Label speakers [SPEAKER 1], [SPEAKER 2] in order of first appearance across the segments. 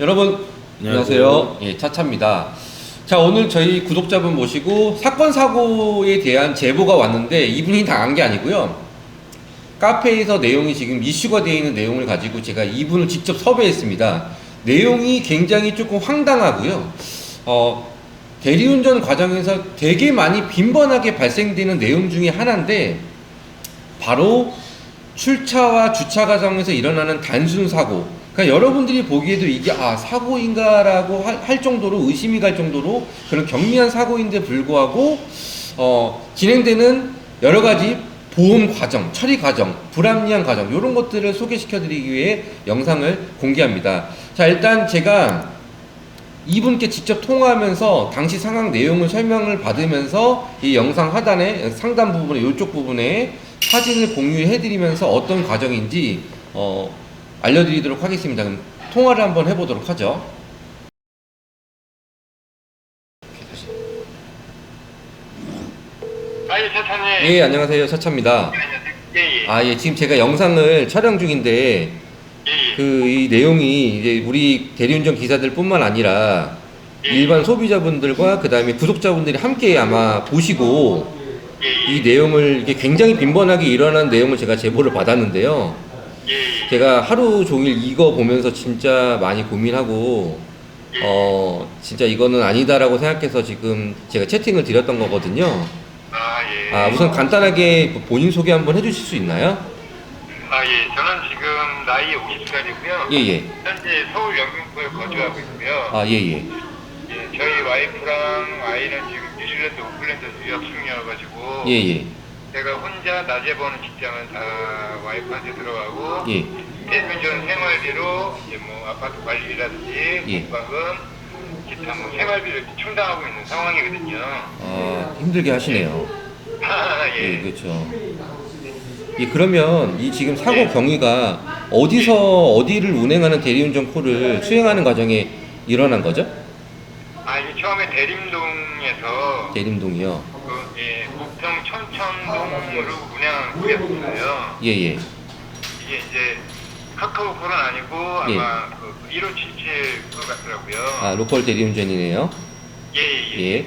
[SPEAKER 1] 여러분 안녕하세요. 예, 차차입니다. 자 오늘 저희 구독자분 모시고 사건 사고에 대한 제보가 왔는데 이분이 당한 게 아니고요. 카페에서 내용이 지금 이슈가 되어 있는 내용을 가지고 제가 이분을 직접 섭외했습니다. 내용이 굉장히 조금 황당하고요. 어, 대리운전 과정에서 되게 많이 빈번하게 발생되는 내용 중에 하나인데 바로 출차와 주차 과정에서 일어나는 단순 사고. 그러니까 여러분들이 보기에도 이게 아 사고인가라고 할, 할 정도로 의심이 갈 정도로 그런 경미한 사고인데 불구하고 어, 진행되는 여러 가지 보험 과정, 처리 과정, 불합리한 과정 이런 것들을 소개시켜드리기 위해 영상을 공개합니다. 자 일단 제가 이분께 직접 통화하면서 당시 상황 내용을 설명을 받으면서 이 영상 하단에 상단 부분에 이쪽 부분에 사진을 공유해드리면서 어떤 과정인지 어, 알려드리도록 하겠습니다. 그럼 통화를 한번 해보도록 하죠.
[SPEAKER 2] 아예 차차님.
[SPEAKER 1] 예 안녕하세요 차차입니다.
[SPEAKER 2] 예예.
[SPEAKER 1] 아 예 지금 제가 영상을 촬영 중인데
[SPEAKER 2] 예예.
[SPEAKER 1] 그 이 내용이 이제 우리 대리운전 기사들 뿐만 아니라 일반 소비자분들과 그 다음에 구독자분들이 함께 아마 보시고
[SPEAKER 2] 예예.
[SPEAKER 1] 이 내용을 이게 굉장히 빈번하게 일어난 내용을 제가 제보를 받았는데요. 제가 하루 종일 이거 보면서 진짜 많이 고민하고 어 진짜 이거는 아니다라고 생각해서 지금 제가 채팅을 드렸던 거거든요.
[SPEAKER 2] 아 예.
[SPEAKER 1] 아 우선 간단하게 본인 소개 한번 해주실 수 있나요?
[SPEAKER 2] 아 예. 저는 지금 나이 50살이고요.
[SPEAKER 1] 예예.
[SPEAKER 2] 현재 서울 영등포에 거주하고 있고요.
[SPEAKER 1] 아 예예.
[SPEAKER 2] 예. 저희 와이프랑 아이는 지금 뉴질랜드 오클랜드에서 유학 중이어가지고
[SPEAKER 1] 예예.
[SPEAKER 2] 제가 혼자 낮에 버는 직장은 다 와이프한테 들어가고
[SPEAKER 1] 예.
[SPEAKER 2] 대표전 생활비로 이제 뭐 아파트 관리라든지
[SPEAKER 1] 예.
[SPEAKER 2] 공과금 기타 뭐 생활비를 충당하고 있는 상황이거든요.
[SPEAKER 1] 아 힘들게 하시네요.
[SPEAKER 2] 아
[SPEAKER 1] 예,
[SPEAKER 2] 예.
[SPEAKER 1] 그렇죠. 예, 그러면 이 지금 사고
[SPEAKER 2] 예.
[SPEAKER 1] 경위가 어디서 어디를 운행하는 대리운전 콜을 수행하는 과정에 일어난 거죠?
[SPEAKER 2] 아 이게 처음에 대림동에서
[SPEAKER 1] 대림동이요.
[SPEAKER 2] 그 예, 부평 천천동으로 운영하는 곳이었어요.
[SPEAKER 1] 예, 예.
[SPEAKER 2] 이게 이제 카카오 콜은 아니고
[SPEAKER 1] 예.
[SPEAKER 2] 아마 그 1577것 같더라고요.
[SPEAKER 1] 아, 로컬 대리운전이네요.
[SPEAKER 2] 예예.
[SPEAKER 1] 예.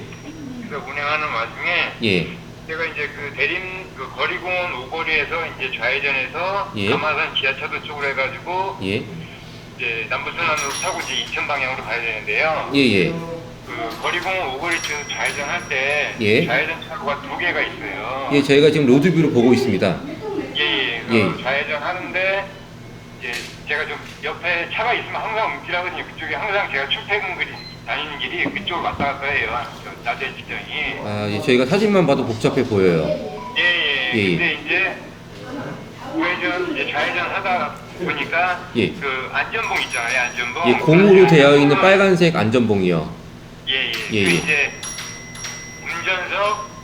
[SPEAKER 2] 그래서 운영하는 와중에
[SPEAKER 1] 예.
[SPEAKER 2] 제가 이제 그 대림 그 거리공원 오거리에서 이제 좌회전해서
[SPEAKER 1] 예.
[SPEAKER 2] 가마산 지하차도 쪽으로 해가지고
[SPEAKER 1] 예.
[SPEAKER 2] 이제 남부순환으로 타고 이제 인천 방향으로 가야 되는데요.
[SPEAKER 1] 예, 예.
[SPEAKER 2] 그 거리공원 오거리 쪽 좌회전 할 때
[SPEAKER 1] 예.
[SPEAKER 2] 좌회전 차로가 두 개가 있어요.
[SPEAKER 1] 예, 저희가 지금 로드뷰로 보고 있습니다.
[SPEAKER 2] 예, 예.
[SPEAKER 1] 예.
[SPEAKER 2] 그 좌회전 하는데 이제 제가 좀 옆에 차가 있으면 항상 움찔하거든요. 그쪽에 항상 제가 출퇴근 길이 다니는 길이 그쪽으로 왔다 갔다 해요. 저 낮에 직장이.
[SPEAKER 1] 아, 예, 저희가 사진만 봐도 복잡해 보여요.
[SPEAKER 2] 예, 예.
[SPEAKER 1] 예, 예.
[SPEAKER 2] 근데 이제 우회전 이제 좌회전 하다 보니까
[SPEAKER 1] 예.
[SPEAKER 2] 그 안전봉 있잖아요. 안전봉.
[SPEAKER 1] 예, 공으로 되어 있는 빨간색 안전봉이요.
[SPEAKER 2] 예, 예.
[SPEAKER 1] 예,
[SPEAKER 2] 그
[SPEAKER 1] 예.
[SPEAKER 2] 이제 운전석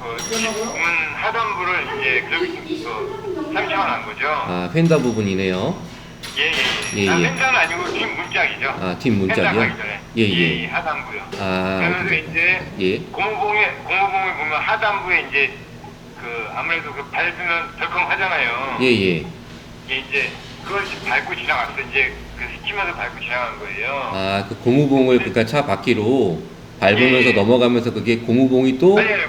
[SPEAKER 2] 그 문 하단부를 이제 그렇게 그 상처가 난 거죠.
[SPEAKER 1] 아, 펜다 부분이네요.
[SPEAKER 2] 예, 예,
[SPEAKER 1] 예,
[SPEAKER 2] 예. 아,
[SPEAKER 1] 예.
[SPEAKER 2] 횡단은 아니고 뒷 문짝이죠.
[SPEAKER 1] 아, 뒷 문짝이요?
[SPEAKER 2] 횡단 가기 전에.
[SPEAKER 1] 예, 예.
[SPEAKER 2] 하단부요.
[SPEAKER 1] 아,
[SPEAKER 2] 그래서 이제
[SPEAKER 1] 예.
[SPEAKER 2] 고무봉에 고무봉을 보면 하단부에 이제 그 아무래도 그 밟으면 덜컹 하잖아요.
[SPEAKER 1] 예, 예.
[SPEAKER 2] 이제 그걸 지금 밟고 지나갔어. 이제 그 스치면서 밟고 지나간 거예요.
[SPEAKER 1] 아, 그 고무봉을 그러니까 차 바퀴로 밟으면서
[SPEAKER 2] 예.
[SPEAKER 1] 넘어가면서 그게 고무봉이 또
[SPEAKER 2] 아니, 아니,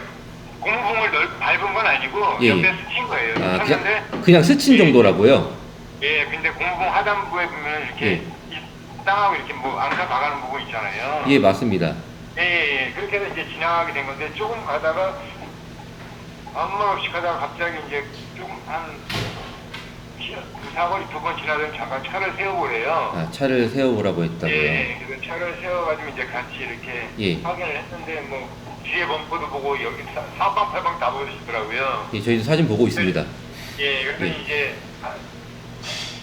[SPEAKER 2] 고무봉을 넓, 밟은 건 아니고
[SPEAKER 1] 예,
[SPEAKER 2] 옆에
[SPEAKER 1] 예.
[SPEAKER 2] 스친 거예요.
[SPEAKER 1] 아,
[SPEAKER 2] 쳤는데
[SPEAKER 1] 그냥 그냥 스친 정도라고요.
[SPEAKER 2] 예, 근데 고무봉 하단부에 보면 이렇게
[SPEAKER 1] 예.
[SPEAKER 2] 이 땅하고 이렇게 뭐 앙카 박아놓은 부분 있잖아요.
[SPEAKER 1] 예, 맞습니다.
[SPEAKER 2] 예, 예, 예. 그렇게 해서 이제 지나가게 된 건데 조금 가다가 아무 말 없이 가다가 갑자기 이제 조금 한 사거리 두 번 지나던 잠깐 차를 세워보래요.
[SPEAKER 1] 아, 차를 세워보라고 했다고요.
[SPEAKER 2] 예, 그래서 차를 세워가지고 이제 같이 이렇게
[SPEAKER 1] 예.
[SPEAKER 2] 확인을 했는데 뭐 뒤에 범퍼도 보고 여기 사- 사방팔방 다 보여주시더라고요.
[SPEAKER 1] 예, 저희도 사진 보고 있습니다.
[SPEAKER 2] 예, 그래서
[SPEAKER 1] 예.
[SPEAKER 2] 이제 아,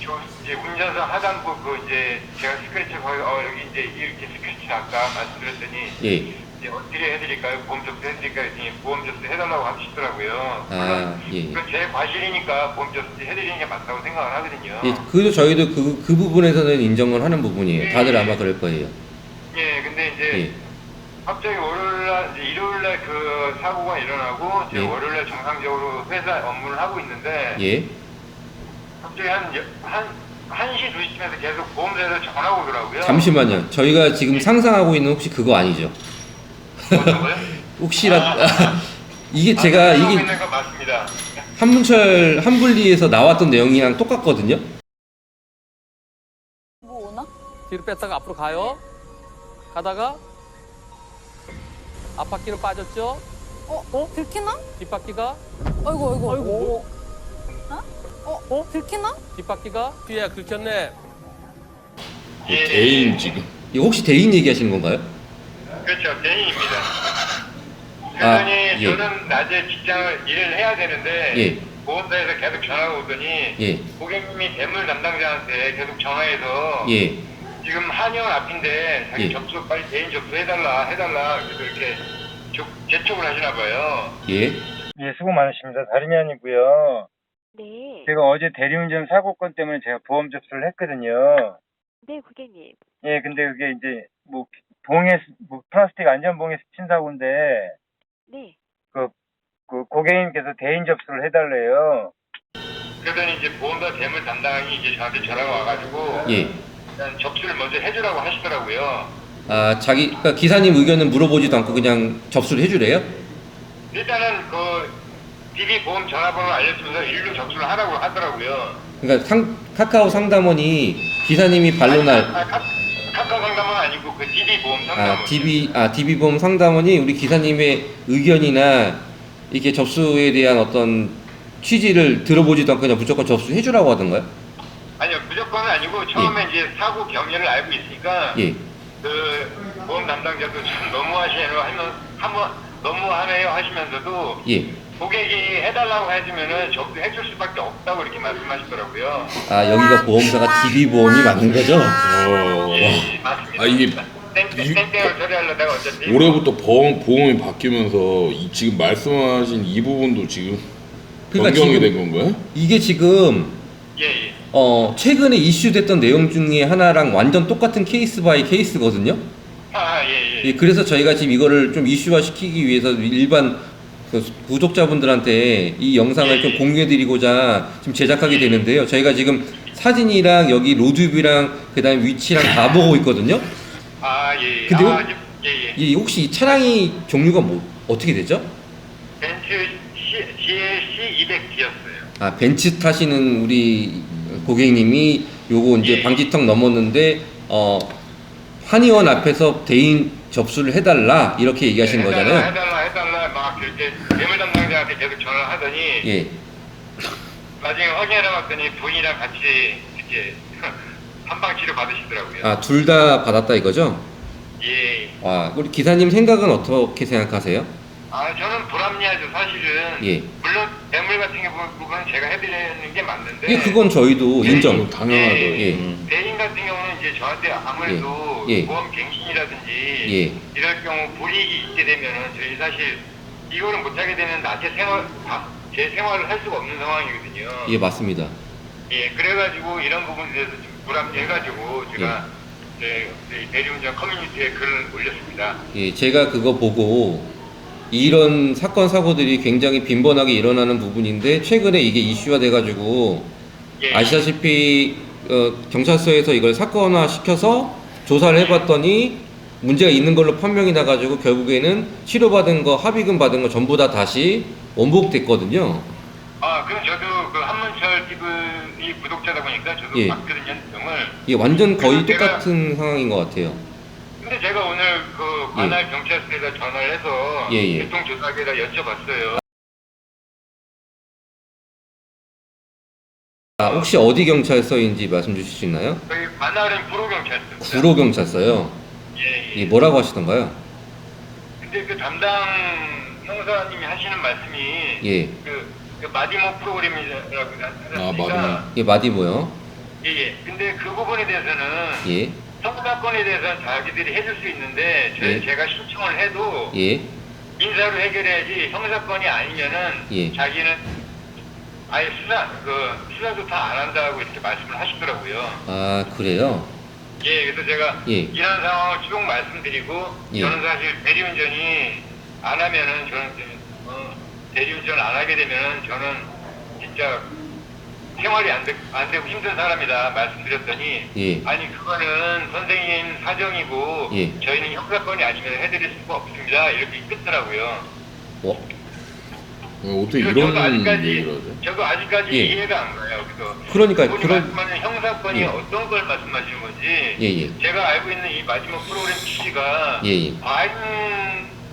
[SPEAKER 2] 저 이제 운전석 하단부 그 이제 제가 스크래치 거기 어 여기 이제 이렇게 스크래치 아까 말씀드렸더니
[SPEAKER 1] 예.
[SPEAKER 2] 이제 어떻게 해드릴까요? 보험 접수 해드릴까요? 했더니 보험 접수 해달라고 하시더라고요.
[SPEAKER 1] 아,
[SPEAKER 2] 물론
[SPEAKER 1] 예, 예.
[SPEAKER 2] 그건 제 과실이니까 보험 접수 해드리는 게 맞다고 생각을 하거든요.
[SPEAKER 1] 예, 그래도 저희도 그, 그 부분에서는 인정을 하는 부분이에요. 다들 아마 그럴 거예요.
[SPEAKER 2] 예, 근데 이제
[SPEAKER 1] 예.
[SPEAKER 2] 갑자기 월요일날 이제 일요일날 그 사고가 일어나고 제가
[SPEAKER 1] 예.
[SPEAKER 2] 월요일날 정상적으로 회사 업무를 하고 있는데
[SPEAKER 1] 예.
[SPEAKER 2] 갑자기 한, 여- 한 1시, 2시쯤에서 계속 보험사에서 전화가 오더라고요.
[SPEAKER 1] 잠시만요. 저희가 지금 상상하고 있는 혹시 그거 아니죠?
[SPEAKER 2] 어떤 거요?
[SPEAKER 1] 혹시라 이게
[SPEAKER 2] 아,
[SPEAKER 1] 제가 이게
[SPEAKER 2] 있는 맞습니다.
[SPEAKER 1] 한문철 한분리에서 나왔던 내용이랑 똑같거든요.
[SPEAKER 3] 뭐 오나?
[SPEAKER 4] 뒤로 뺐다가 앞으로 가요. 가다가 앞바퀴로 빠졌죠.
[SPEAKER 3] 어? 어? 들키나?
[SPEAKER 4] 뒷바퀴가
[SPEAKER 3] 어이구 어이구
[SPEAKER 4] 아이고.
[SPEAKER 3] 어? 어? 어? 들키나?
[SPEAKER 4] 뒷바퀴가 뒤에 긁혔네.
[SPEAKER 2] 예,
[SPEAKER 5] 대인 지금
[SPEAKER 1] 이거 혹시 대인 얘기하시는 건가요?
[SPEAKER 2] 그렇죠. 대인입니다.
[SPEAKER 1] 아,
[SPEAKER 2] 그러더니
[SPEAKER 1] 예.
[SPEAKER 2] 저는 낮에 직장을 일을 해야 되는데
[SPEAKER 1] 예.
[SPEAKER 2] 보험사에서 계속 전화가 오더니
[SPEAKER 1] 예.
[SPEAKER 2] 고객님이 대물 담당자한테 계속 전화해서
[SPEAKER 1] 예.
[SPEAKER 2] 지금 한의원 앞인데 자기
[SPEAKER 1] 예.
[SPEAKER 2] 접수 빨리 대인 접수 해달라 해달라 그래서 이렇게 조- 재촉을 하시나 봐요.
[SPEAKER 1] 예.
[SPEAKER 6] 예, 수고 많으십니다. 다름이 아니고요.
[SPEAKER 7] 네,
[SPEAKER 6] 제가 어제 대리운전 사고 건 때문에 제가 보험 접수를 했거든요.
[SPEAKER 7] 네, 고객님.
[SPEAKER 6] 예, 근데 그게 이제 뭐 봉에 뭐 플라스틱 안전봉에 스친 사고인데
[SPEAKER 7] 네,
[SPEAKER 6] 그 고객님께서 대인 접수를 해달래요.
[SPEAKER 2] 그러더니 이제 보험사 대물 담당이 이제 저한테 전화가 와가지고
[SPEAKER 1] 예.
[SPEAKER 2] 일단 접수를 먼저 해주라고 하시더라고요.
[SPEAKER 1] 아 자기 그러니까 기사님 의견은 물어보지도 않고 그냥 접수를 해주래요?
[SPEAKER 2] 일단은 그 DB 보험 전화번호 알려주면서 일로 접수를 하라고 하더라고요.
[SPEAKER 1] 그러니까 상, 카카오 상담원이 기사님이 반론할
[SPEAKER 2] 아, 카, 카카오 상담은 아니고 그 DB 보험 상담원.
[SPEAKER 1] 아 DB 아 DB 보험 상담원이 우리 기사님의 의견이나 이렇게 접수에 대한 어떤 취지를 들어보지도 않고 그냥 무조건 접수해 주라고 하던가요?
[SPEAKER 2] 아니요 무조건은 아니고 처음에 이제 사고 경위를 알고 있으니까
[SPEAKER 1] 예.
[SPEAKER 2] 그 보험 담당자도 참 너무하시네요 하면 한번 너무하네요 하시면서도
[SPEAKER 1] 예.
[SPEAKER 2] 고객이 해달라고 해주면은 접수해 줄 수밖에 없다고 이렇게 말씀하시더라고요.
[SPEAKER 1] 아 여기가 보험사가 DB 보험이 맞는 거죠?
[SPEAKER 5] 어,
[SPEAKER 2] 예, 맞습니다.
[SPEAKER 5] 아, 이게
[SPEAKER 2] 땡-
[SPEAKER 5] 이-
[SPEAKER 2] 땡땡을 처리하려다가 어차피
[SPEAKER 5] 올해부터 보험 보험이 바뀌면서 이 지금 말씀하신 이 부분도 지금
[SPEAKER 1] 그러니까
[SPEAKER 5] 변경이
[SPEAKER 1] 지금-
[SPEAKER 5] 된 건가요?
[SPEAKER 1] 이게 지금
[SPEAKER 2] 예, 예.
[SPEAKER 1] 어 최근에 이슈됐던 내용 중에 하나랑 완전 똑같은 케이스 바이 케이스거든요.
[SPEAKER 2] 아, 예, 예.
[SPEAKER 1] 예, 그래서 저희가 지금 이거를 좀 이슈화 시키기 위해서 일반 그 구독자분들한테 이 영상을 좀 공유해드리고자 지금 제작하게 되는데요. 저희가 지금 사진이랑 여기 로드뷰랑 그다음에 위치랑 다 보고 있거든요.
[SPEAKER 2] 아, 예, 예.
[SPEAKER 1] 근데
[SPEAKER 2] 아,
[SPEAKER 1] 혹-
[SPEAKER 2] 예, 예.
[SPEAKER 1] 이 혹시 이 차량이 종류가 뭐 어떻게 되죠?
[SPEAKER 2] 벤츠 GLC 200D였어요.
[SPEAKER 1] 아 벤츠 타시는 우리 고객님이 요거 이제
[SPEAKER 2] 예.
[SPEAKER 1] 방지턱 넘었는데 어 한의원 앞에서 대인 접수를 해달라 이렇게 얘기하신
[SPEAKER 2] 해달라,
[SPEAKER 1] 거잖아요.
[SPEAKER 2] 해달라, 해달라, 막 그렇게 대물 담당자한테 계속 전화를 하더니
[SPEAKER 1] 예.
[SPEAKER 2] 나중에 확인해 봤더니 본인이랑 같이 이렇게 한방 치료 받으시더라고요.
[SPEAKER 1] 아 둘 다 받았다 이거죠?
[SPEAKER 2] 예.
[SPEAKER 1] 와 우리 기사님 생각은 어떻게 생각하세요?
[SPEAKER 2] 아, 저는 불합리하죠, 사실은.
[SPEAKER 1] 예.
[SPEAKER 2] 물론 대물 같은 부분은 제가 해드리는 게 맞는데.
[SPEAKER 1] 예, 그건 저희도 인정.
[SPEAKER 5] 당연하죠.
[SPEAKER 1] 예.
[SPEAKER 5] 음.
[SPEAKER 2] 대인 같은 경우는 이제 저한테 아무래도
[SPEAKER 1] 예. 예.
[SPEAKER 2] 보험 갱신이라든지
[SPEAKER 1] 예.
[SPEAKER 2] 이럴 경우 불이익이 있게 되면은 저희 사실 이거를 못하게 되면 낮에 생활 다- 제 생활을 할 수가 없는 상황이거든요.
[SPEAKER 1] 예 맞습니다.
[SPEAKER 2] 예, 그래가지고 이런 부분에 대해서 좀 불합리해가지고 제가 제 저희 대리운전 커뮤니티에 글을 올렸습니다.
[SPEAKER 1] 예 제가 그거 보고 이런 사건 사고들이 굉장히 빈번하게 일어나는 부분인데 최근에 이게 이슈화 돼가지고
[SPEAKER 2] 예.
[SPEAKER 1] 아시다시피 어, 경찰서에서 이걸 사건화 시켜서 조사를 해봤더니 문제가 있는 걸로 판명이 나가지고 결국에는 치료받은 거 합의금 받은 거 전부 다 다시 원복됐거든요.
[SPEAKER 2] 아, 그럼 저도 그 한문철 TV이 구독자다 보니까 저도
[SPEAKER 1] 예.
[SPEAKER 2] 봤거든요, 내용을.
[SPEAKER 1] 이게 완전 거의 똑같은 상황인 것 같아요.
[SPEAKER 2] 근데 제가 오늘 그 관할 경찰서에다 전화를 해서
[SPEAKER 1] 예, 예.
[SPEAKER 2] 교통조사기에다 여쭤봤어요.
[SPEAKER 1] 아, 혹시 어디 경찰서인지 말씀 주실 수 있나요?
[SPEAKER 2] 저희 관할은 구로경찰서입니다.
[SPEAKER 1] 구로 경찰서요.
[SPEAKER 2] 예, 예.
[SPEAKER 1] 예, 뭐라고 하시던가요?
[SPEAKER 2] 근데 그 담당 형사님이 하시는 말씀이
[SPEAKER 1] 예,
[SPEAKER 2] 그, 그 마디모 프로그램이라고
[SPEAKER 5] 아,
[SPEAKER 2] 않습니까?
[SPEAKER 5] 마디모.
[SPEAKER 1] 예 마디모요.
[SPEAKER 2] 예, 예. 근데 그 부분에 대해서는
[SPEAKER 1] 예,
[SPEAKER 2] 형사건에 대해서는 자기들이 해줄 수 있는데 저희
[SPEAKER 1] 예.
[SPEAKER 2] 제가 신청을 해도
[SPEAKER 1] 예,
[SPEAKER 2] 민사로 해결해야지 형사건이 아니면은
[SPEAKER 1] 예.
[SPEAKER 2] 자기는 아예 수사 그 수사도 다 안 한다고 이렇게 말씀을 하시더라고요.
[SPEAKER 1] 아 그래요.
[SPEAKER 2] 예, 그래서 제가
[SPEAKER 1] 예.
[SPEAKER 2] 이런 상황을 쭉 말씀드리고
[SPEAKER 1] 예.
[SPEAKER 2] 저는 사실 대리운전이 안 하면은 저는 어, 대리운전 안 하게 되면은 저는 진짜 생활이 안, 되, 안 되고 힘든 사람이다 말씀드렸더니
[SPEAKER 1] 예.
[SPEAKER 2] 아니 그거는 선생님 사정이고
[SPEAKER 1] 예.
[SPEAKER 2] 저희는 형사건이 아니면 해드릴 수가 없습니다 이렇게 끊더라고요.
[SPEAKER 1] 어,
[SPEAKER 5] 어, 어떻게
[SPEAKER 2] 그래서 저도
[SPEAKER 5] 이런
[SPEAKER 2] 아직까지
[SPEAKER 5] 얘기를 하죠?
[SPEAKER 2] 저도 아직까지
[SPEAKER 1] 예.
[SPEAKER 2] 이해가 안 가요. 그래서
[SPEAKER 1] 그러니까요.
[SPEAKER 2] 그분이
[SPEAKER 1] 그런-
[SPEAKER 2] 말씀하는 형사건이
[SPEAKER 1] 예.
[SPEAKER 2] 어떤 걸 말씀하시는 건지
[SPEAKER 1] 예, 예.
[SPEAKER 2] 제가 알고 있는 이 마지막 프로그램 취지가
[SPEAKER 1] 예, 예.
[SPEAKER 2] 과잉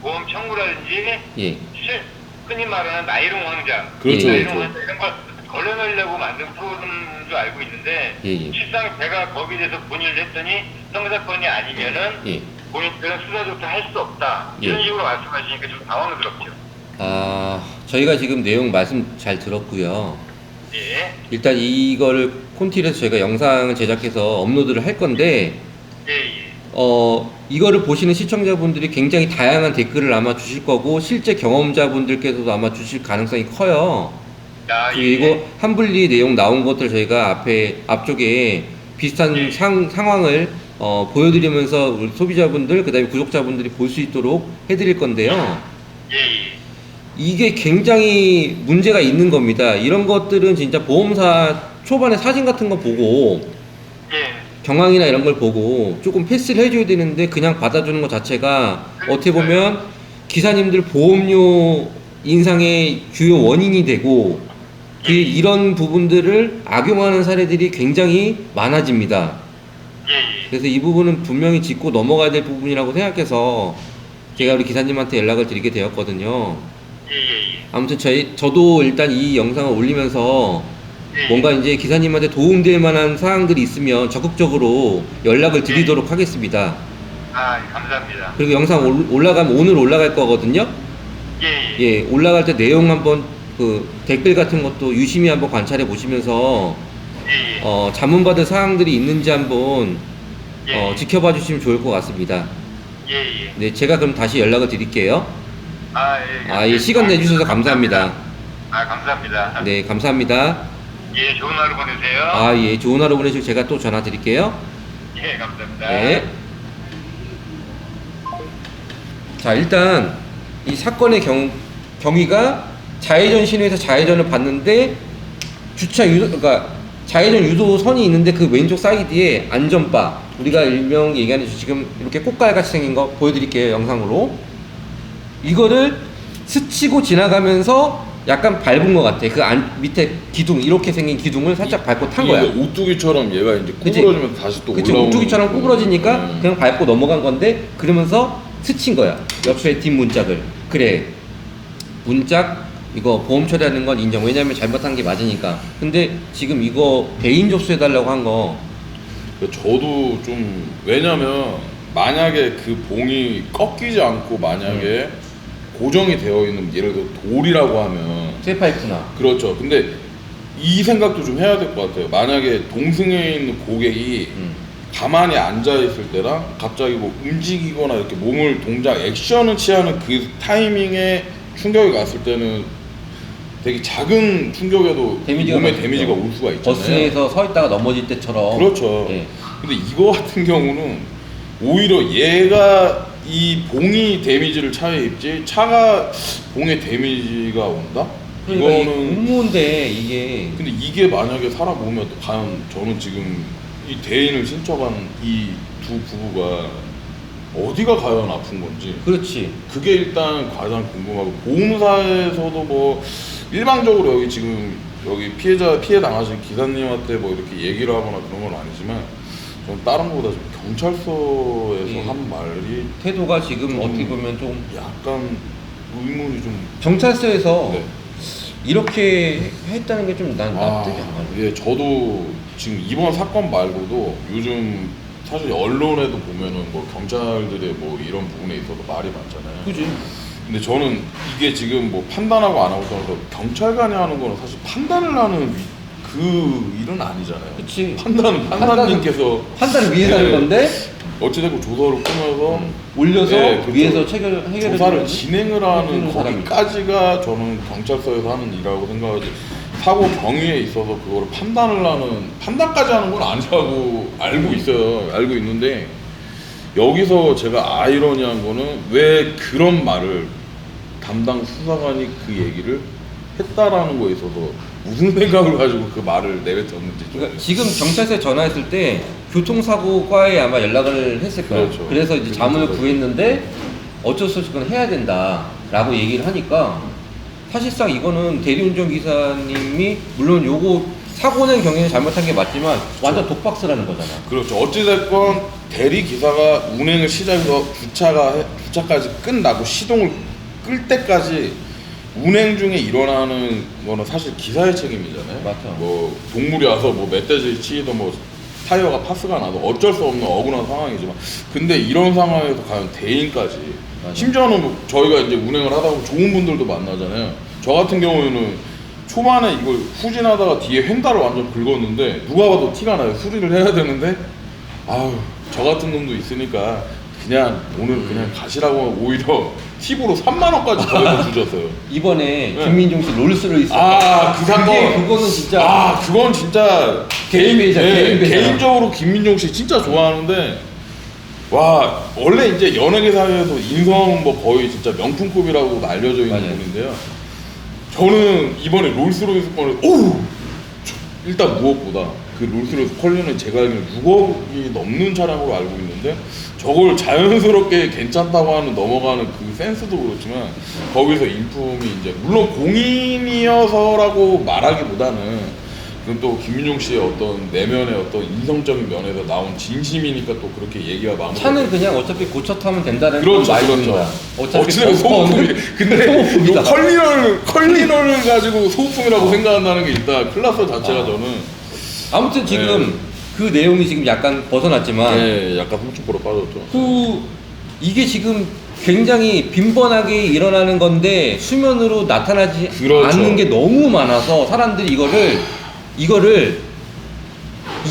[SPEAKER 2] 보험 청구라든지
[SPEAKER 1] 예.
[SPEAKER 2] 실, 흔히 말하는 나이롱 황자,
[SPEAKER 5] 그렇죠,
[SPEAKER 2] 나이롱
[SPEAKER 5] 그렇죠.
[SPEAKER 2] 황자 이런 걸 걸러내려고 만든 프로그램인 줄 알고 있는데
[SPEAKER 1] 예, 예.
[SPEAKER 2] 실상 제가 거기에 대해서 문의를 했더니 형사건이 아니면은
[SPEAKER 1] 예.
[SPEAKER 2] 본인들은 수사조차 할 수 없다
[SPEAKER 1] 예.
[SPEAKER 2] 이런 식으로 말씀하시니까 좀 당황스럽죠.
[SPEAKER 1] 아, 저희가 지금 내용 말씀 잘 들었고요.
[SPEAKER 2] 예,
[SPEAKER 1] 일단 이거를 콘티에서 저희가 영상을 제작해서 업로드를 할 건데
[SPEAKER 2] 예, 예.
[SPEAKER 1] 어, 이거를 보시는 시청자분들이 굉장히 다양한 댓글을 아마 주실 거고 실제 경험자분들께서도 아마 주실 가능성이 커요.
[SPEAKER 2] 야, 예.
[SPEAKER 1] 그리고 한분리 내용 나온 것들 저희가 앞에 앞쪽에 비슷한
[SPEAKER 2] 예.
[SPEAKER 1] 상, 상황을 어, 보여드리면서 우리 소비자분들 그다음에 구독자분들이 볼 수 있도록 해드릴 건데요.
[SPEAKER 2] 예, 예.
[SPEAKER 1] 이게 굉장히 문제가 있는 겁니다. 이런 것들은 진짜 보험사 초반에 사진 같은 거 보고
[SPEAKER 2] 예.
[SPEAKER 1] 경황이나 이런 걸 보고 조금 패스를 해줘야 되는데 그냥 받아주는 것 자체가 어떻게 보면 기사님들 보험료 인상의 주요 원인이 되고 그 이런 부분들을 악용하는 사례들이 굉장히 많아집니다.
[SPEAKER 2] 예, 예.
[SPEAKER 1] 그래서 이 부분은 분명히 짚고 넘어가야 될 부분이라고 생각해서 제가 우리 기사님한테 연락을 드리게 되었거든요.
[SPEAKER 2] 예, 예, 예.
[SPEAKER 1] 아무튼 저희 저도 일단 이 영상을 올리면서
[SPEAKER 2] 예.
[SPEAKER 1] 뭔가 이제 기사님한테 도움될 만한 사항들이 있으면 적극적으로 연락을 드리도록 하겠습니다.
[SPEAKER 2] 아, 예, 감사합니다.
[SPEAKER 1] 그리고 영상 올- 올라가면 오늘 올라갈 거거든요.
[SPEAKER 2] 예, 예.
[SPEAKER 1] 예, 올라갈 때 내용 한번 그 댓글 같은 것도 유심히 한번 관찰해 보시면서
[SPEAKER 2] 예, 예.
[SPEAKER 1] 어, 자문받을 사항들이 있는지 한번
[SPEAKER 2] 예,
[SPEAKER 1] 어,
[SPEAKER 2] 예.
[SPEAKER 1] 지켜봐 주시면 좋을 것 같습니다.
[SPEAKER 2] 예, 예.
[SPEAKER 1] 네, 제가 그럼 다시 연락을 드릴게요.
[SPEAKER 2] 아, 예.
[SPEAKER 1] 아, 예, 시간 내주셔서 감사합니다.
[SPEAKER 2] 아, 감사합니다.
[SPEAKER 1] 네, 감사합니다.
[SPEAKER 2] 예, 좋은 하루 보내세요.
[SPEAKER 1] 아, 예, 좋은 하루 보내시고 제가 또 전화 드릴게요.
[SPEAKER 2] 예, 감사합니다.
[SPEAKER 1] 네. 자, 일단 이 사건의 경, 경위가 좌회전 신호에서 좌회전을 봤는데 주차 유도, 그러니까 좌회전 유도 선이 있는데 그 왼쪽 사이드에 안전바 우리가 일명 얘기하는 지금 이렇게 꽃갈 같이 생긴 거 보여드릴게요 영상으로 이거를 스치고 지나가면서 약간 밟은 것 같아 그 안, 밑에 기둥 이렇게 생긴 기둥을 살짝 밟고 탄 거야
[SPEAKER 5] 이게 오뚜기처럼 얘가 이제? 구부러지면 다시 또
[SPEAKER 1] 그치
[SPEAKER 5] 올라오는 거고.
[SPEAKER 1] 구부러지니까
[SPEAKER 5] 음.
[SPEAKER 1] 그냥 밟고 넘어간 건데 그러면서 스친 거야 옆에 뒷 문짝을 그래 문짝 이거 보험 처리하는 건 인정 왜냐면 잘못한 게 맞으니까 근데 지금 이거 배인 접수해 달라고 한거
[SPEAKER 5] 그러니까 저도 좀 왜냐면 만약에 그 봉이 꺾이지 않고 만약에
[SPEAKER 1] 음.
[SPEAKER 5] 고정이 되어 있는 예를 들어 돌이라고 하면
[SPEAKER 1] 쇠파이프나
[SPEAKER 5] 그렇죠. 근데 이 생각도 좀 해야 될 것 같아요. 만약에 동승에 있는 고객이
[SPEAKER 1] 음.
[SPEAKER 5] 가만히 앉아 있을 때랑 갑자기 뭐 움직이거나 이렇게 몸을 동작 액션을 취하는 그 타이밍에 충격이 갔을 때는 되게 작은 충격에도
[SPEAKER 1] 데미지가
[SPEAKER 5] 몸에. 데미지가 올 수가 있잖아요.
[SPEAKER 1] 버스에서 서 있다가 넘어질 때처럼
[SPEAKER 5] 그렇죠.
[SPEAKER 1] 예.
[SPEAKER 5] 근데 이거 같은 경우는 오히려 얘가 이 봉이 데미지를 차에 입지 차가 봉에 데미지가 온다?
[SPEAKER 1] 그러니까 이
[SPEAKER 5] 이거는
[SPEAKER 1] 공무원데 이게
[SPEAKER 5] 근데 이게 만약에 몸에 과연 저는 지금 이 대인을 신청한 이 두 부부가 어디가 과연 아픈 건지
[SPEAKER 1] 그렇지
[SPEAKER 5] 그게 일단 가장 궁금하고 보험사에서도 뭐 일방적으로 여기 지금 여기 피해자 피해 당하신 기사님한테 뭐 이렇게 얘기를 하거나 그런 건 아니지만 저는 다른 거보다 좀 경찰서에서
[SPEAKER 1] 예.
[SPEAKER 5] 한 말이
[SPEAKER 1] 태도가 지금
[SPEAKER 5] 좀
[SPEAKER 1] 어떻게 보면 좀
[SPEAKER 5] 약간 의문이 좀
[SPEAKER 1] 경찰서에서
[SPEAKER 5] 네.
[SPEAKER 1] 이렇게 했다는 게 좀 난 납득이 안
[SPEAKER 5] 아,
[SPEAKER 1] 가네
[SPEAKER 5] 예, 저도 지금 이번 사건 말고도 요즘 사실 언론에도 보면은 뭐 경찰들의 뭐 이런 부분에 있어서 말이 많잖아요.
[SPEAKER 1] 그지
[SPEAKER 5] 근데 저는 이게 지금 뭐 판단하고 안 하고 떠나서 경찰관이 하는 거는 사실 판단을 하는 위- 그 일은 아니잖아요.
[SPEAKER 1] 그치
[SPEAKER 5] 판단은 판사님께서
[SPEAKER 1] 판단을 위해서 하는
[SPEAKER 5] 예.
[SPEAKER 1] 건데
[SPEAKER 5] 어찌됐건 조서를 꾸며서
[SPEAKER 1] 올려서
[SPEAKER 5] 예, 그쵸.
[SPEAKER 1] 위에서 체결 해결해
[SPEAKER 5] 조사를 진행을 하는. 거기까지가 저는 경찰서에서 하는 일이라고 생각하지 사고 경위에 있어서 그거를 판단을 하는 판단까지 하는 건 아니라고 알고 있어요 알고 있는데 여기서 제가 아이러니한 거는 왜 그런 말을 담당 수사관이 그 얘기를 했다라는 거에 있어서 무슨 생각을 가지고 그 말을 내뱉었는지 좀
[SPEAKER 1] 그러니까 지금 경찰서에 전화했을 때 교통사고과에 아마 연락을 했을 거예요.
[SPEAKER 5] 그렇죠.
[SPEAKER 1] 그래서 이제
[SPEAKER 5] 그렇죠.
[SPEAKER 1] 자문을 구했는데 어쩔 수 없이 그건 해야 된다라고 얘기를 하니까 사실상 이거는 대리운전 기사님이 물론 요거 사고 낸 경위는 잘못한 게 맞지만 완전 독박스라는 거잖아.
[SPEAKER 5] 그렇죠. 어찌됐건 대리 기사가 운행을 시작해서 주차가 해- 주차까지 끝나고 시동을 끌 때까지 운행 중에 일어나는 거는 사실 기사의 책임이잖아요.
[SPEAKER 1] 맞죠.
[SPEAKER 5] 뭐 동물이 와서 뭐 멧돼지 치이도 뭐 타이어가 파스가 나도 어쩔 수 없는 억울한 상황이지만 근데 이런 상황에서 과연 대인까지
[SPEAKER 1] 맞아.
[SPEAKER 5] 심지어는 뭐 저희가 이제 운행을 하다 보면 좋은 분들도 만나잖아요. 저 같은 경우에는 초반에 이걸 후진하다가 뒤에 휀다를 완전 긁었는데 누가 봐도 티가 나요. 수리를 해야 되는데 아유 저 같은 놈도 있으니까 그냥 오늘 그냥 가시라고 오히려 팁으로 3만 원까지 더해서 주셨어요.
[SPEAKER 1] 이번에
[SPEAKER 5] 네.
[SPEAKER 1] 김민종 씨 롤스로이스
[SPEAKER 5] 아, 그 사건.
[SPEAKER 1] 그거는 진짜
[SPEAKER 5] 아 그건 진짜
[SPEAKER 1] 개인 배이자, 개인 배이자.
[SPEAKER 5] 개인적으로 김민종 씨 진짜 좋아하는데 와 원래 이제 연예계 사회에서 인성은 뭐 거의 진짜 명품급이라고 알려져 있는
[SPEAKER 1] 맞아요.
[SPEAKER 5] 분인데요. 저는 이번에 롤스로이스 건을 오 일단 무엇보다 그 롤스로이스 컬리는 제가 알기로는 6억이 넘는 차량으로 알고 있는데 저걸 자연스럽게 괜찮다고 하는 넘어가는 그 센스도 그렇지만 거기서 인품이 이제 물론 공인이어서라고 말하기보다는 그건 또 김민종 씨의 어떤 내면의 어떤 인성적인 면에서 나온 진심이니까 또 그렇게 얘기가 마무리.
[SPEAKER 1] 차는 그냥 어차피 고쳐 타면 된다는
[SPEAKER 5] 그렇죠,
[SPEAKER 1] 건 말인
[SPEAKER 5] 그렇죠.
[SPEAKER 1] 어차피
[SPEAKER 5] 어찌됐든 소모품이. 근데
[SPEAKER 1] 소모품이다.
[SPEAKER 5] 요 컬리널 컬리널을 가지고 소모품이라고 생각한다는 게 일단 클라스 자체가
[SPEAKER 1] 아.
[SPEAKER 5] 저는
[SPEAKER 1] 아무튼 지금 그 내용이 지금 약간 벗어났지만
[SPEAKER 5] 네, 약간 훔치보러 빠졌죠.
[SPEAKER 1] 그 이게 굉장히 빈번하게 일어나는 건데 수면으로 나타나지
[SPEAKER 5] 그렇죠.
[SPEAKER 1] 않는 게 너무 많아서 사람들이 이거를 이거를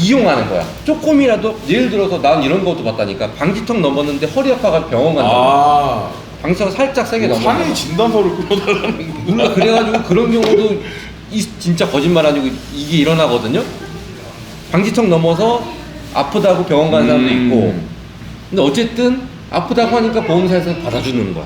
[SPEAKER 1] 이용하는 거야. 조금이라도 예를 들어서 난 이런 것도 봤다니까 방지턱 넘었는데 허리 아파가 병원 간다.
[SPEAKER 5] 아,
[SPEAKER 1] 방지턱 살짝 세게
[SPEAKER 5] 뭐
[SPEAKER 1] 넘었어.
[SPEAKER 5] 상해 진단서를 끌어달라는 거.
[SPEAKER 1] 몰라 그래가지고 그런 경우도 이- 진짜 거짓말 아니고 이게 일어나거든요. 방지턱 넘어서 아프다고 병원 가는 사람도
[SPEAKER 5] 음.
[SPEAKER 1] 있고. 근데 어쨌든 아프다고 하니까 보험사에서 받아주는 거야.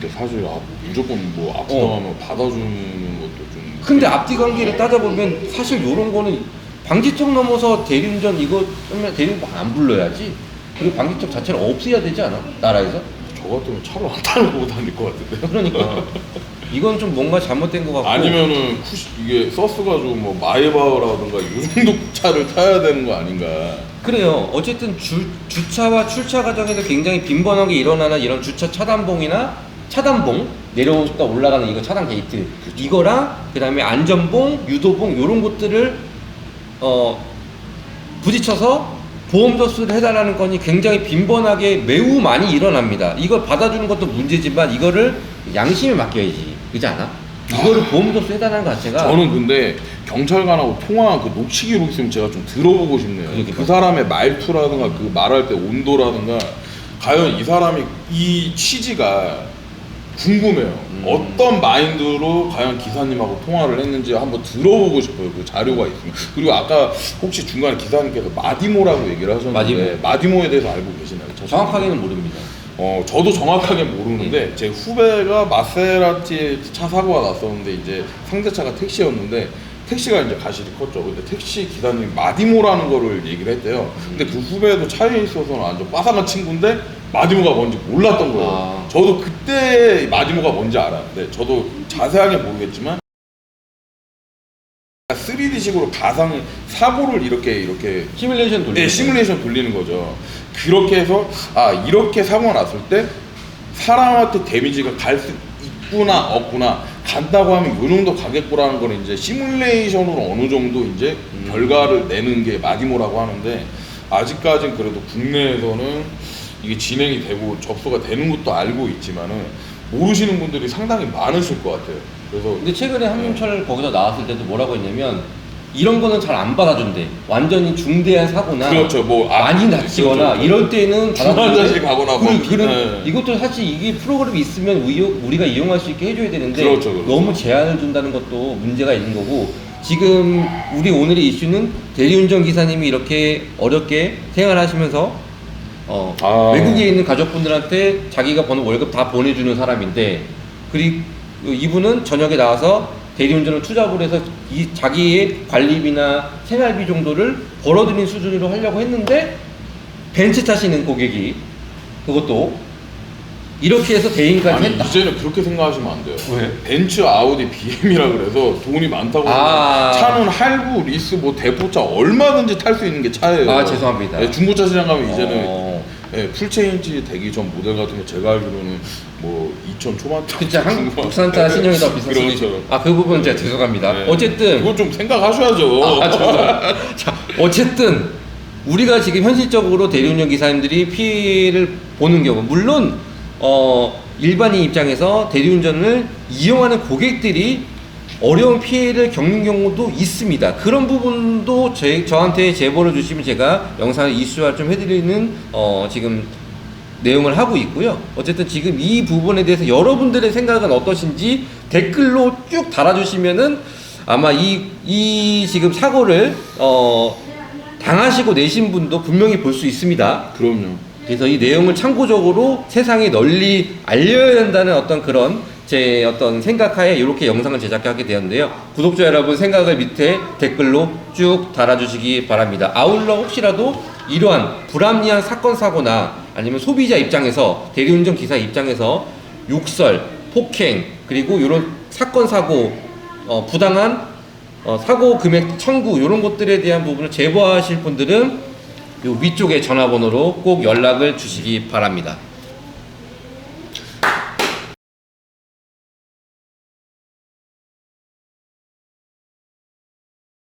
[SPEAKER 5] 근데 사실 아, 무조건 뭐 아프다
[SPEAKER 1] 어.
[SPEAKER 5] 받아주는 것도 좀.
[SPEAKER 1] 근데 앞뒤 관계를 따져보면 사실 이런 거는 방지턱 넘어서 대리운전 이거 하면 대리운전 안 불러야지. 그리고 방지턱 자체를 없애야 되지 않아? 나라에서?
[SPEAKER 5] 저 같으면 차로 안 타고 다닐 것 같은데.
[SPEAKER 1] 그러니까 이건 좀 뭔가 잘못된 것 같고.
[SPEAKER 5] 아니면은 쿠시, 이게 써스가지고 뭐 마이바흐라든가 이 정도 차를 타야 되는 거 아닌가.
[SPEAKER 1] 그래요. 어쨌든 주, 주차와 출차 과정에서 굉장히 빈번하게 일어나는 이런 주차 차단봉이나 차단봉 내려오다 올라가는 이거 차단 게이트 이거랑 그다음에 안전봉, 유도봉 이런 것들을 어 부딪혀서 보험 접수를 해달라는 건이 굉장히 빈번하게 매우 많이 일어납니다. 이걸 받아주는 것도 문제지만 이거를 양심에 맡겨야지, 그렇지 않아? 이거를 보험 접수 해달라는 것 자체가
[SPEAKER 5] 저는 근데 경찰관하고 통화한 그 녹취기로 있으면 제가 좀 들어보고 싶네요.
[SPEAKER 1] 그러게
[SPEAKER 5] 그 사람의 말투라든가 그 말할 때 온도라든가 과연 이 사람이 이 취지가 궁금해요.
[SPEAKER 1] 음.
[SPEAKER 5] 어떤 마인드로 과연 기사님하고 통화를 했는지 한번 들어보고 싶어요. 그 자료가 있으면. 그리고 아까 혹시 중간에 기사님께서 마디모라고 얘기를 하셨는데
[SPEAKER 1] 마디모.
[SPEAKER 5] 에 대해서 알고 계시나요?
[SPEAKER 1] 정확하게는 모릅니다.
[SPEAKER 5] 어, 저도 정확하게 모르는데 제 후배가 마세라티 차 사고가 났었는데 이제 상대차가 택시였는데 택시가 이제 가실이 컸죠. 근데 택시 기사님이 마디모라는 거를 얘기를 했대요. 근데 그 후배도 차에 있어서는 완전 빠삭한 친구인데 마디모가 뭔지 몰랐던 거예요.
[SPEAKER 1] 아.
[SPEAKER 5] 저도 그때 마디모가 뭔지 알았는데 저도 자세하게 모르겠지만 3D식으로 가상 사고를 이렇게 이렇게
[SPEAKER 1] 시뮬레이션 돌리는
[SPEAKER 5] 네, 시뮬레이션 돌리는 거죠. 그렇게 해서 아 이렇게 사고가 났을 때 사람한테 데미지가 갈 수 있구나 없구나 간다고 하면 요 정도 가겠구라는 걸 이제 시뮬레이션으로 어느 정도 이제
[SPEAKER 1] 음.
[SPEAKER 5] 결과를 내는 게 마디모라고 하는데 아직까진 그래도 국내에서는 이게 진행이 되고 접수가 되는 것도 알고 있지만은 모르시는 분들이 상당히 많으실 것 같아요. 그래서
[SPEAKER 1] 근데 최근에 한명철 거기서 나왔을 때도 뭐라고 했냐면 이런 거는 잘 안 받아준대. 완전히 중대한 사고나
[SPEAKER 5] 그렇죠. 뭐 아,
[SPEAKER 1] 많이 다치거나
[SPEAKER 5] 그렇죠.
[SPEAKER 1] 이럴 때는
[SPEAKER 5] 중환자실 가거나 뭐
[SPEAKER 1] 그리고 그런
[SPEAKER 5] 네.
[SPEAKER 1] 이것도 사실 이게 프로그램이 있으면 우리, 우리 가 이용할 수 있게 해줘야 되는데
[SPEAKER 5] 그렇죠, 그렇죠.
[SPEAKER 1] 너무 제한을 준다는 것도 문제가 있는 거고 지금 우리 오늘의 이슈는 대리운전 기사님이 이렇게 어렵게 생활하시면서 어,
[SPEAKER 5] 아.
[SPEAKER 1] 외국에 있는 가족분들한테 자기가 버는 월급 다 보내주는 사람인데 그리고 이분은 저녁에 나와서 대리운전을 투잡을 해서 이 자기의 관리비나 생활비 정도를 벌어들인 수준으로 하려고 했는데 벤츠 타시는 고객이 그것도 이렇게 해서 대행까지
[SPEAKER 5] 아니
[SPEAKER 1] 했다.
[SPEAKER 5] 이제는 그렇게 생각하시면 안 돼요.
[SPEAKER 1] 왜?
[SPEAKER 5] 벤츠, 아우디, BM이라 그래서 돈이 많다고
[SPEAKER 1] 아.
[SPEAKER 5] 차는 할부, 리스, 뭐 대포차 얼마든지 탈 수 있는 게 차예요.
[SPEAKER 1] 아, 죄송합니다.
[SPEAKER 5] 네, 중고차 시장 가면 이제는
[SPEAKER 1] 어,
[SPEAKER 5] 예, 풀체인지 되기 전 모델 같은 게 제가 알기로는 뭐 2천 초반대.
[SPEAKER 1] 진짜 한국 국산차 신형이 더 비싼.
[SPEAKER 5] 그렇죠.
[SPEAKER 1] 아그 부분 제가 죄송합니다.
[SPEAKER 5] 네.
[SPEAKER 1] 어쨌든
[SPEAKER 5] 그거 좀 생각하셔야죠.
[SPEAKER 1] 아, 죄송합니다. 자, 어쨌든 우리가 지금 현실적으로 대리운전 기사님들이 피해를 보는 경우 물론 어 일반인 입장에서 대리운전을 이용하는 고객들이 어려운 피해를 겪는 경우도 있습니다. 그런 부분도 제, 저한테 제보를 주시면 제가 영상을 이슈화 좀 해드리는 어 지금 내용을 하고 있고요. 어쨌든 지금 이 부분에 대해서 여러분들의 생각은 어떠신지 댓글로 쭉 달아주시면은 아마 이, 이 지금 사고를, 어, 당하시고 내신 분도 분명히 볼 수 있습니다.
[SPEAKER 5] 그럼요.
[SPEAKER 1] 그래서 이 내용을 참고적으로 세상에 널리 알려야 된다는 어떤 그런 제 어떤 생각하에 이렇게 영상을 제작하게 되었는데요. 구독자 여러분 생각을 밑에 댓글로 쭉 달아주시기 바랍니다. 아울러 혹시라도 이러한 불합리한 사건 사고나 아니면 소비자 입장에서 대리운전 기사 입장에서 욕설, 폭행 그리고 이런 사건 사고 어, 부당한 어, 사고 금액 청구 이런 것들에 대한 부분을 제보하실 분들은 요 위쪽에 전화번호로 꼭 연락을 주시기 바랍니다.